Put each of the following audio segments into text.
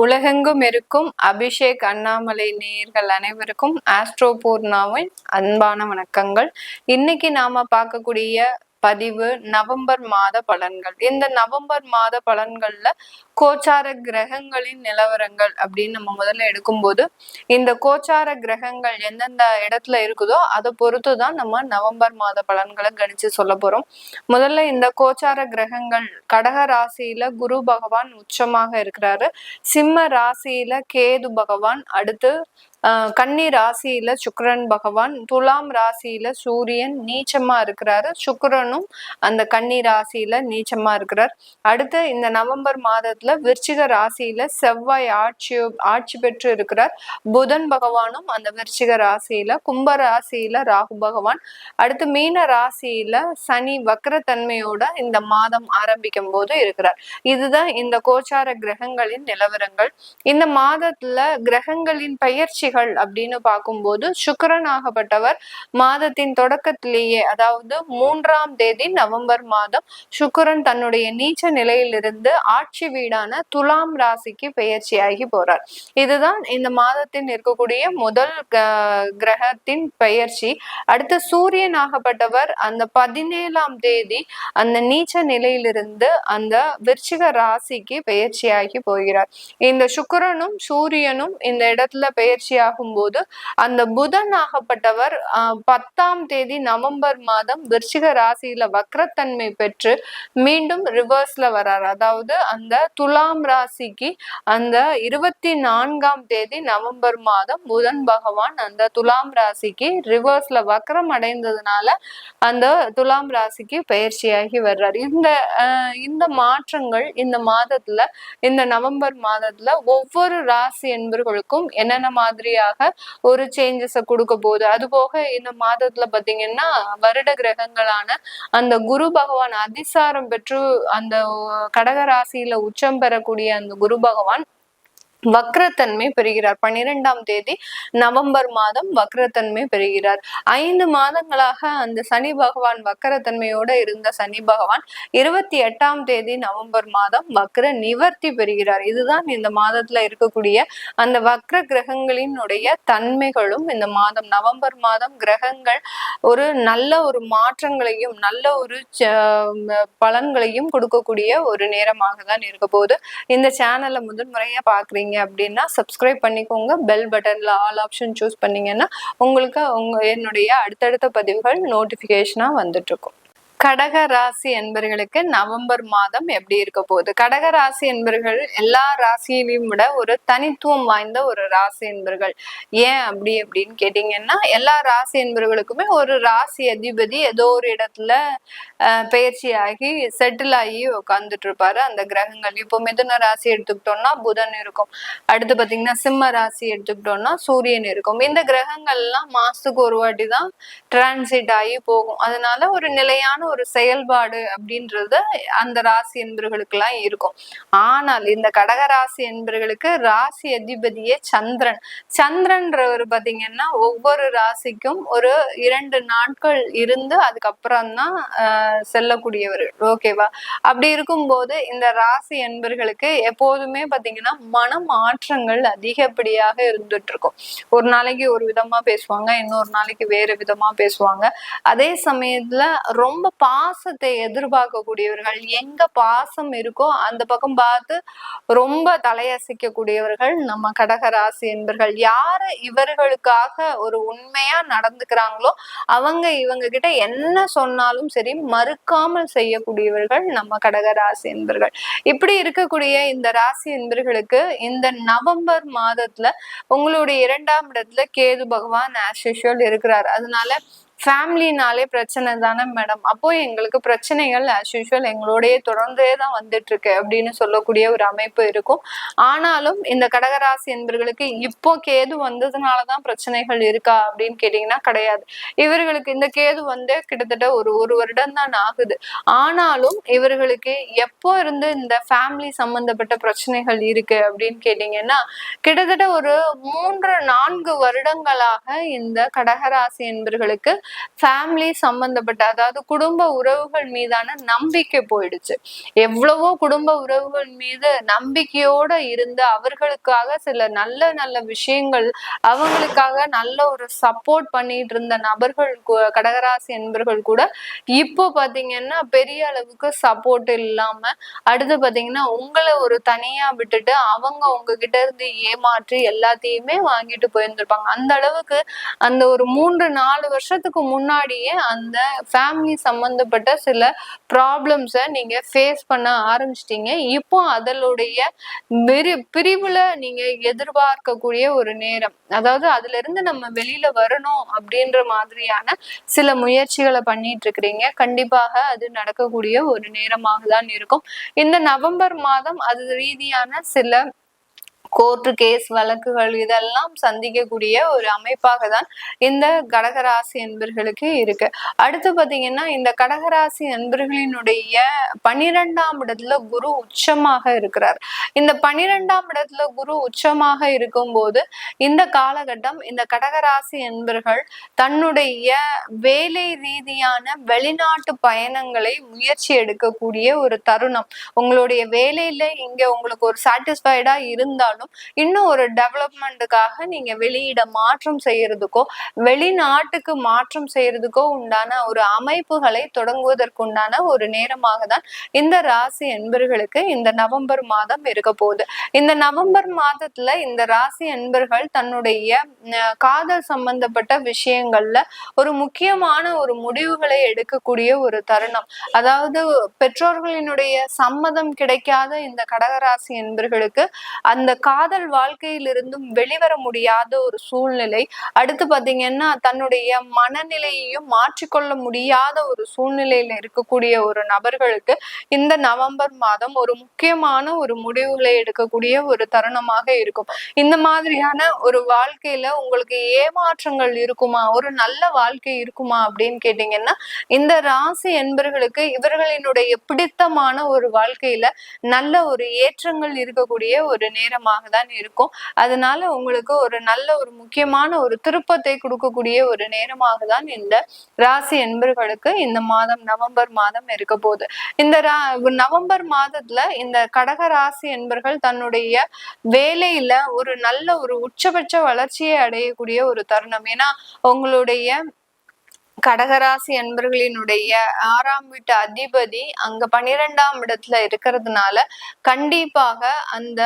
உலகெங்கும் இருக்கும் அபிஷேக் அண்ணாமலை நேயர்கள் அனைவருக்கும் ஆஸ்ட்ரோ பூர்ணாவின் அன்பான வணக்கங்கள். இன்னைக்கு நாம பார்க்கக்கூடிய பதிவு நவம்பர் மாத பலன்கள். இந்த நவம்பர் மாத பலன்கள்ல கோச்சார கிரகங்களின் நிலவரங்கள் அப்படின்னு நம்ம முதல்ல எடுக்கும்போது இந்த கோச்சார கிரகங்கள் எந்தெந்த இடத்துல இருக்குதோ அதை பொறுத்து தான் நம்ம நவம்பர் மாத பலன்களை கணிச்சு சொல்ல போறோம். முதல்ல இந்த கோச்சார கிரகங்கள் கடக ராசியில குரு பகவான் உச்சமாக இருக்கிறாரு. சிம்ம ராசியில கேது பகவான் அடுத்து கன்னி ராசியில சுக்கரன் பகவான் துலாம் ராசியில சூரியன் நீச்சமா இருக்கிறாரு. சுக்கரனும் அந்த கன்னி ராசியில நீச்சமா இருக்கிறார். அடுத்து இந்த நவம்பர் மாதத்துல விருச்சிக ராசியில செவ்வாய் ஆட்சி ஆட்சி பெற்று இருக்கிறார். புதன் பகவானும் அந்த விருச்சிக ராசியில கும்ப ராசியில ராகு பகவான். அடுத்து மீன ராசியில சனி வக்கரத்தன்மையோட இந்த மாதம் ஆரம்பிக்கும் போது இருக்கிறார். இதுதான் இந்த கோச்சார கிரகங்களின் நிலவரங்கள். இந்த மாதத்துல கிரகங்களின் பயிற்சிகள் அப்படின்னு பார்க்கும்போது சுக்கரன் ஆகப்பட்டவர். மாதத்தின் தொடக்கத்திலேயே அதாவது மூன்றாம் தேதி நவம்பர் மாதம் சுக்கரன் தன்னுடைய நீச்ச நிலையிலிருந்து ஆட்சி வீடு வீடான துலாம் ராசிக்கு பெயர்ச்சியாகி போறார். இதுதான் இந்த மாதத்தின் இருக்கக்கூடிய முதல் கிரகத்தின் பெயர்ச்சி. அடுத்து சூரியன் ஆகப்பட்டவர் அந்த பதினேழாம் தேதி அந்த நீச்ச நிலையிலிருந்து அந்த விருச்சிக ராசிக்கு பெயர்ச்சியாகி போகிறார். இந்த சுக்கரனும் சூரியனும் இந்த இடத்துல பெயர்ச்சி ஆகும் போது அந்த புதன் ஆகப்பட்டவர் பத்தாம் தேதி நவம்பர் மாதம் விருச்சிக ராசியில வக்ரத்தன்மை பெற்று மீண்டும் ரிவர்ஸ்ல வர்றார் அதாவது அந்த துலாம் ராசிக்கு அந்த இருபத்தி நான்காம் தேதி நவம்பர் மாதம் புதன் பகவான் அந்த துலாம் ராசிக்கு ரிவர்ஸ்ல வக்கரம் அடைந்ததுனால அந்த துலாம் ராசிக்கு பயிற்சியாகி வர்றார். இந்த இந்த மாற்றங்கள் இந்த மாதத்துல இந்த நவம்பர் மாதத்துல ஒவ்வொரு ராசி என்பவர்களுக்கும் என்னென்ன மாதிரியாக ஒரு சேஞ்சஸை கொடுக்க போகுது? அது போக இந்த மாதத்துல பாத்தீங்கன்னா வருட கிரகங்களான அந்த குரு பகவான் அதிசாரம் பெற்று அந்த கடக ராசியில உச்சம் பெறக்கூடிய அந்த குரு பகவான் வக்ரத்தன்மை பெறுகிறார். பன்னிரெண்டாம் தேதி நவம்பர் மாதம் வக்ரத்தன்மை பெறுகிறார். ஐந்து மாதங்களாக அந்த சனி பகவான் வக்ரத்தன்மையோட இருந்த சனி பகவான் இருபத்தி எட்டாம் தேதி நவம்பர் மாதம் வக்ர நிவர்த்தி பெறுகிறார். இதுதான் இந்த மாதத்துல இருக்கக்கூடிய அந்த வக்ர கிரகங்களினுடைய தன்மைகளும் இந்த மாதம் நவம்பர் மாதம் கிரகங்கள் ஒரு நல்ல ஒரு மாற்றங்களையும் நல்ல ஒரு பலன்களையும் கொடுக்கக்கூடிய ஒரு நேரமாக தான் இருக்க போது இந்த சேனலை முதல் முறையா பாக்குறீங்க பண்ணீங்க அப்படின்னா சப்ஸ்கிரைப் பண்ணிக்கோங்க. பெல் பட்டனில் ஆல் ஆப்ஷன் சூஸ் பண்ணீங்கன்னா உங்களுக்கு உங்க என்னுடைய அடுத்தடுத்த பதிவுகள் நோட்டிஃபிகேஷனாக வந்துட்டுருக்கும். கடக ராசி என்பர்களுக்கு நவம்பர் மாதம் எப்படி இருக்க போகுது? கடக ராசி என்பர்கள் எல்லா ராசியிலையும் விட ஒரு தனித்துவம் வாய்ந்த ஒரு ராசி என்பர்கள். ஏன் அப்படி அப்படின்னு கேட்டீங்கன்னா எல்லா ராசி என்பர்களுக்குமே ஒரு ராசி அதிபதி ஏதோ ஒரு இடத்துல பயிற்சி ஆகி செட்டில் ஆகி உட்காந்துட்டு இருப்பாரு. அந்த கிரகங்கள் இப்போ மிதுன ராசி எடுத்துக்கிட்டோம்னா புதன் இருக்கும். அடுத்து பார்த்தீங்கன்னா சிம்ம ராசி எடுத்துக்கிட்டோம்னா சூரியன் இருக்கும். இந்த கிரகங்கள்லாம் மாசத்துக்கு ஒரு வாட்டி தான் டிரான்சிட் ஆகி போகும். அதனால ஒரு நிலையான ஒரு செயல்பாடு அப்படின்றது அந்த ராசி என்பர்களுக்கு எல்லாம் இருக்கும். ஆனால் இந்த கடக ராசி என்பர்களுக்கு ராசி அதிபதியே சந்திரன். சந்திரன்றவர் பாத்தீங்கன்னா ஒவ்வொரு ராசிக்கும் ஒரு இரண்டு நாட்கள் இருந்து அதுக்கப்புறம் தான் செல்லக்கூடியவர்கள் ஓகேவா? அப்படி இருக்கும்போது இந்த ராசி என்பர்களுக்கு எப்போதுமே பாத்தீங்கன்னா மன மாற்றங்கள் அதிகப்படியாக இருந்துட்டு இருக்கும் ஒரு நாளைக்கு ஒரு விதமா பேசுவாங்க இன்னொரு நாளைக்கு வேறு விதமா பேசுவாங்க. அதே சமயத்துல ரொம்ப பாசத்தை எதிர்பார்க்கக்கூடியவர்கள் எங்க பாசம் இருக்கோ அந்த பக்கம் பார்த்து ரொம்ப தலையசிக்கக்கூடியவர்கள் நம்ம கடகராசி என்பர்கள். யாரு இவர்களுக்காக ஒரு உண்மையா நடந்துக்கிறாங்களோ அவங்க இவங்க கிட்ட என்ன சொன்னாலும் சரி மறுக்காமல் செய்யக்கூடியவர்கள் நம்ம கடகராசி என்பர்கள். இப்படி இருக்கக்கூடிய இந்த ராசி என்பர்களுக்கு இந்த நவம்பர் மாதத்துல உங்களுடைய இரண்டாம் இடத்துல கேது பகவான் ஆஸ் இருக்கிறார். அதனால ஃபேமிலினாலே பிரச்சனை தானே மேடம் அப்போ எங்களுக்கு பிரச்சனைகள் ஆஸ் யூஷுவல் எங்களோடய தொடர்ந்தே தான் வந்துட்டு இருக்கு அப்படின்னு சொல்லக்கூடிய ஒரு அமைப்பு இருக்கும். ஆனாலும் இந்த கடகராசி என்பர்களுக்கு இப்போ கேது வந்ததுனால தான் பிரச்சனைகள் இருக்கா அப்படின்னு கேட்டீங்கன்னா கிடையாது. இவர்களுக்கு இந்த கேது வந்து கிட்டத்தட்ட ஒரு ஒரு வருடம் தான் ஆகுது. ஆனாலும் இவர்களுக்கு எப்போ இருந்து இந்த ஃபேமிலி சம்பந்தப்பட்ட பிரச்சனைகள் இருக்கு அப்படின்னு கேட்டீங்கன்னா கிட்டத்தட்ட ஒரு மூன்று நான்கு வருடங்களாக இந்த கடகராசி என்பவர்களுக்கு ஃபேமிலி சம்பந்தப்பட்ட அதாவது குடும்ப உறவுகள் மீதான நம்பிக்கை போயிடுச்சு. எவ்வளவோ குடும்ப உறவுகள் மீது நம்பிக்கையோட இருந்து அவர்களுக்காக சில நல்ல நல்ல விஷயங்கள் அவங்களுக்காக நல்ல ஒரு சப்போர்ட் பண்ணிட்டு இருந்த நபர்கள் கடகராசி என்பர்கள் கூட இப்போ பாத்தீங்கன்னா பெரிய அளவுக்கு சப்போர்ட் இல்லாம அடுத்து பாத்தீங்கன்னா உங்களை ஒரு தனியா விட்டுட்டு அவங்க உங்ககிட்ட இருந்து ஏமாற்றி எல்லாத்தையுமே வாங்கிட்டு போயிருந்திருப்பாங்க. அந்த அளவுக்கு அந்த ஒரு மூன்று நாலு வருஷத்துக்கு முன்னாடியே அந்த ஃபேமிலி சம்மந்தப்பட்ட சில ப்ராப்ளம்ஸை நீங்கள் ஃபேஸ் பண்ண ஆரம்பிச்சிட்டீங்க. இப்போ அதனுடைய பிரி பிரிவில் நீங்கள் எதிர்பார்க்கக்கூடிய ஒரு நேரம். அதாவது அதுலேருந்து நம்ம வெளியில் வரணும் அப்படின்ற மாதிரியான சில முயற்சிகளை பண்ணிட்டு இருக்கிறீங்க. கண்டிப்பாக அது நடக்கக்கூடிய ஒரு நேரமாக தான் இருக்கும். இந்த நவம்பர் மாதம் அது ரீதியான சில கோர்ட்டு கேஸ் வழக்குகள் இதெல்லாம் சந்திக்கக்கூடிய ஒரு அமைப்பாக தான் இந்த கடகராசி என்பர்களுக்கு இருக்கு. அடுத்து பாத்தீங்கன்னா இந்த கடகராசி என்பர்களினுடைய பனிரெண்டாம் இடத்துல குரு உச்சமாக இருக்கிறார். இந்த பனிரெண்டாம் இடத்துல குரு உச்சமாக இருக்கும்போது இந்த காலகட்டம் இந்த கடகராசி என்பர்கள் தன்னுடைய வேலை ரீதியான வெளிநாட்டு பயணங்களை முயற்சி எடுக்கக்கூடிய ஒரு தருணம். உங்களுடைய வேலையில இங்க உங்களுக்கு ஒரு சாட்டிஸ்ஃபைடா இருந்தாலும் இருந்தாலும் இன்னும் ஒரு டெவலப்மெண்ட்டுக்காக நீங்க வெளியிட மாற்றம் செய்யறதுக்கோ வெளிநாட்டுக்கு மாற்றம் செய்யறதுக்கோ உண்டான ஒரு அமைப்புகளை தொடங்குவதற்குண்டான ஒரு நேரமாக தான் இந்த ராசி என்பர்களுக்கு இந்த நவம்பர் மாதம் இருக்க போகுது. இந்த நவம்பர் மாதத்துல இந்த ராசி என்பர்கள் தன்னுடைய காதல் சம்பந்தப்பட்ட விஷயங்கள்ல ஒரு முக்கியமான ஒரு முடிவுகளை எடுக்கக்கூடிய ஒரு தருணம். அதாவது பெற்றோர்களினுடைய சம்மதம் கிடைக்காத இந்த கடகராசி என்பர்களுக்கு அந்த காதல் வாழ்க்கையிலிருந்தும் வெளிவர முடியாத ஒரு சூழ்நிலை. அடுத்து பாத்தீங்கன்னா தன்னுடைய மனநிலையையும் மாற்றிக்கொள்ள முடியாத ஒரு சூழ்நிலையில இருக்கக்கூடிய ஒரு நபர்களுக்கு இந்த நவம்பர் மாதம் ஒரு முக்கியமான ஒரு முடிவுகளை எடுக்கக்கூடிய ஒரு தருணமாக இருக்கும். இந்த மாதிரியான ஒரு வாழ்க்கையில உங்களுக்கு ஏமாற்றங்கள் இருக்குமா? ஒரு நல்ல வாழ்க்கை இருக்குமா அப்படின்னு கேட்டீங்கன்னா இந்த ராசி என்பர்களுக்கு இவர்களினுடைய பிடித்தமான ஒரு வாழ்க்கையில நல்ல ஒரு ஏற்றங்கள் இருக்கக்கூடிய ஒரு நேரமாக தான் இருக்கும். அதனால உங்களுக்கு ஒரு நல்ல ஒரு முக்கியமான ஒரு திருப்பத்தை கொடுக்கக்கூடிய ஒரு நேரமாக தான் இந்த ராசி என்பர்களுக்கு இந்த மாதம் நவம்பர் மாதம் இருக்க போகுது. இந்த நவம்பர் மாதத்துல இந்த கடக ராசி என்பர்கள் தன்னுடைய வேலையில ஒரு நல்ல ஒரு உச்சபட்ச வளர்ச்சியை அடையக்கூடிய ஒரு தருணம். ஏன்னா உங்களுடைய கடகராசி அன்பர்களினுடைய ஆறாம் வீட்டு அதிபதி அங்க பன்னிரெண்டாம் இடத்துல இருக்கிறதுனால கண்டிப்பாக அந்த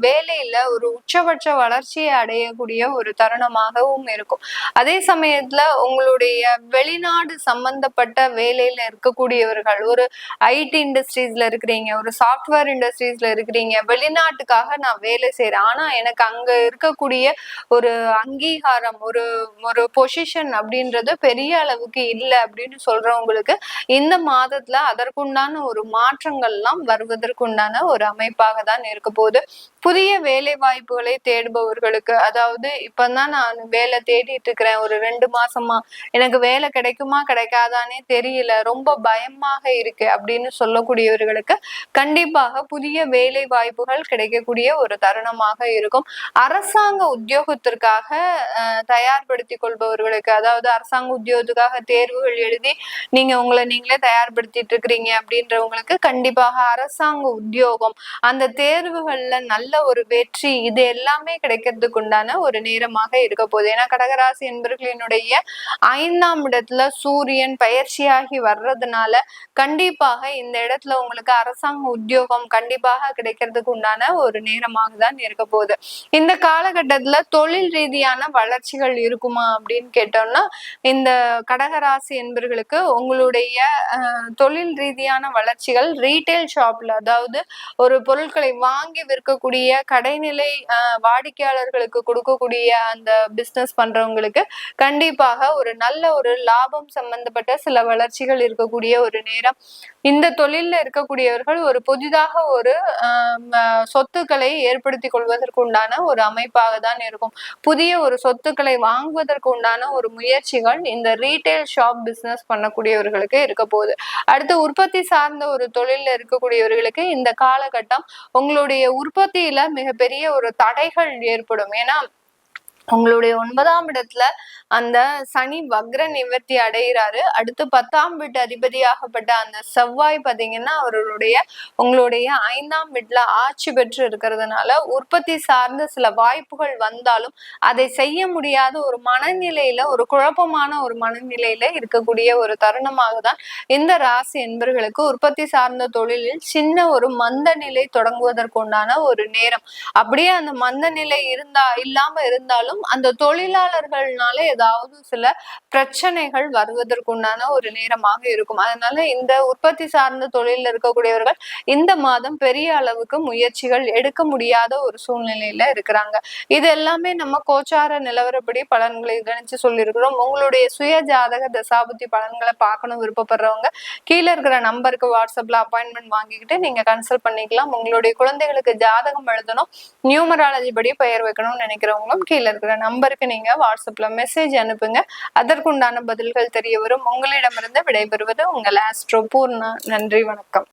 வேலையில ஒரு உச்சபட்ச வளர்ச்சியை அடையக்கூடிய ஒரு தருணமாகவும் இருக்கும். அதே சமயத்துல உங்களுடைய வெளிநாடு சம்பந்தப்பட்ட வேலையில இருக்கக்கூடியவர்கள் ஒரு ஐடி இண்டஸ்ட்ரீஸ்ல இருக்கிறீங்க ஒரு சாஃப்ட்வேர் இண்டஸ்ட்ரீஸ்ல இருக்கிறீங்க வெளிநாட்டுக்காக நான் வேலை செய்யறேன் ஆனா எனக்கு அங்க இருக்கக்கூடிய ஒரு அங்கீகாரம் ஒரு ஒரு பொசிஷன் அப்படின்றது பெரிய அளவுக்கு இல்லை அப்படின்னு சொல்றவங்களுக்கு இந்த மாதத்துல அதற்குண்டான ஒரு மாற்றங்கள்லாம் வருவதற்குண்டான ஒரு அமைப்பாக தான் இருக்க போகுது. புதிய வேலை வாய்ப்புகளை தேடுபவர்களுக்கு அதாவது இப்பதான் நான் வேலை தேடிட்டு இருக்கிறேன் ஒரு ரெண்டு மாசமா எனக்கு வேலை கிடைக்குமா கிடைக்காதானே தெரியல ரொம்ப பயமாக இருக்கு அப்படின்னு சொல்லக்கூடியவர்களுக்கு கண்டிப்பாக புதிய வேலை வாய்ப்புகள் கிடைக்கக்கூடிய ஒரு தருணமாக இருக்கும். அரசாங்க உத்தியோகத்திற்காக தயார்படுத்திக் கொள்பவர்களுக்கு அதாவது அரசாங்க உத்தியோகத்துக்காக தேர்வுகள் எழுதி நீங்க உங்களை நீங்களே தயார்படுத்திட்டு இருக்கிறீங்க அப்படின்றவங்களுக்கு கண்டிப்பாக அரசாங்க உத்தியோகம் அந்த தேர்வுகள்ல நல்ல ஒரு வெற்றி இது எல்லாமே கிடைக்கிறதுக்கு உண்டான ஒரு நேரமாக இருக்க போகுது. ஏன்னா கடகராசி என்பர்களினுடைய ஐந்தாம் இடத்துல சூரியன் பயிற்சியாகி வர்றதுனால கண்டிப்பாக இந்த இடத்துல உங்களுக்கு அரசாங்க உத்தியோகம் கண்டிப்பாக கிடைக்கிறதுக்கு உண்டான ஒரு நேரமாக தான் இருக்க போகுது. இந்த காலகட்டத்துல தொழில் ரீதியான வளர்ச்சிகள் இருக்குமா அப்படின்னு கேட்டோம்னா இந்த கடகராசி என்பர்களுக்கு உங்களுடைய தொழில் ரீதியான வளர்ச்சிகள் ரீட்டைல் ஷாப்ல அதாவது ஒரு பொருட்களை வாங்கி விற்கக்கூடிய கடைநிலை வாடிக்கையாளர்களுக்கு கொடுக்கக்கூடிய அந்த பிஸ்னஸ் பண்றவங்களுக்கு கண்டிப்பாக ஒரு நல்ல ஒரு லாபம் சம்பந்தப்பட்ட சில வளர்ச்சிகள் இருக்கக்கூடிய ஒரு நேரம். இந்த தொழிலில் இருக்கக்கூடியவர்கள் ஒரு புதிதாக ஒரு சொத்துக்களை ஏற்படுத்தி கொள்வதற்கு உண்டான ஒரு அமைப்பாக தான் இருக்கும். புதிய ஒரு சொத்துக்களை வாங்குவதற்கு உண்டான ஒரு முயற்சிகள் இந்த ரீட்டைல் ஷாப் பிசினஸ் பண்ணக்கூடியவர்களுக்கு இருக்க போகுது. அடுத்து உற்பத்தி சார்ந்த ஒரு தொழிலில் இருக்கக்கூடியவர்களுக்கு இந்த காலகட்டம் உங்களுடைய உற்பத்தியில மிகப்பெரிய ஒரு தடைகள் ஏற்படும். ஏன்னா உங்களுடைய ஒன்பதாம் இடத்துல அந்த சனி வக்ர நிவர்த்தி அடைகிறாரு அடுத்து பத்தாம் வீட்டு அதிபதியாகப்பட்ட அந்த செவ்வாய் பார்த்தீங்கன்னா அவருடைய உங்களுடைய ஐந்தாம் வீட்டுல ஆட்சி பெற்று இருக்கிறதுனால உற்பத்தி சார்ந்த சில வாய்ப்புகள் வந்தாலும் அதை செய்ய முடியாத ஒரு மனநிலையில ஒரு குழப்பமான ஒரு மனநிலையில இருக்கக்கூடிய ஒரு தருணமாக தான் இந்த ராசி என்பர்களுக்கு உற்பத்தி சார்ந்த தொழிலில் சின்ன ஒரு மந்த நிலை தொடங்குவதற்கு உண்டான ஒரு நேரம். அப்படியே அந்த மந்த நிலை இருந்தா இல்லாம இருந்தாலும் அந்த தொழிலாளர்கள்னால ஏதாவது சில பிரச்சனைகள் வருவதற்குண்டான ஒரு நேரமாக இருக்கும். அதனால இந்த உற்பத்தி சார்ந்த தொழில இருக்கக்கூடியவர்கள் இந்த மாதம் பெரிய அளவுக்கு முயற்சிகள் எடுக்க முடியாத ஒரு சூழ்நிலையில இருக்கிறாங்க. இது எல்லாமே நம்ம கோச்சார நிலவரப்படி பலன்களை கணிச்சு சொல்லியிருக்கிறோம். உங்களுடைய சுய ஜாதக தசாபுத்தி பலன்களை பார்க்கணும் விருப்பப்படுறவங்க கீழே இருக்கிற நம்பருக்கு வாட்ஸ்அப்ல அப்பாயின்மெண்ட் வாங்கிக்கிட்டு நீங்க கன்சல்ட் பண்ணிக்கலாம். உங்களுடைய குழந்தைகளுக்கு ஜாதகம் எழுதணும். நியூமராலஜி படி பெயர் வைக்கணும்னு நினைக்கிறவங்களும் கீழே இருக்கிற நம்பருக்கு நீங்க வாட்ஸ்அப்ல மெசேஜ் அனுப்புங்க. அதற்குண்டான பதில்கள் தெரிய வரும். உங்களிடமிருந்து விடைபெறுவது உங்கள் ஆஸ்ட்ரோ பூர்ணா. நன்றி வணக்கம்.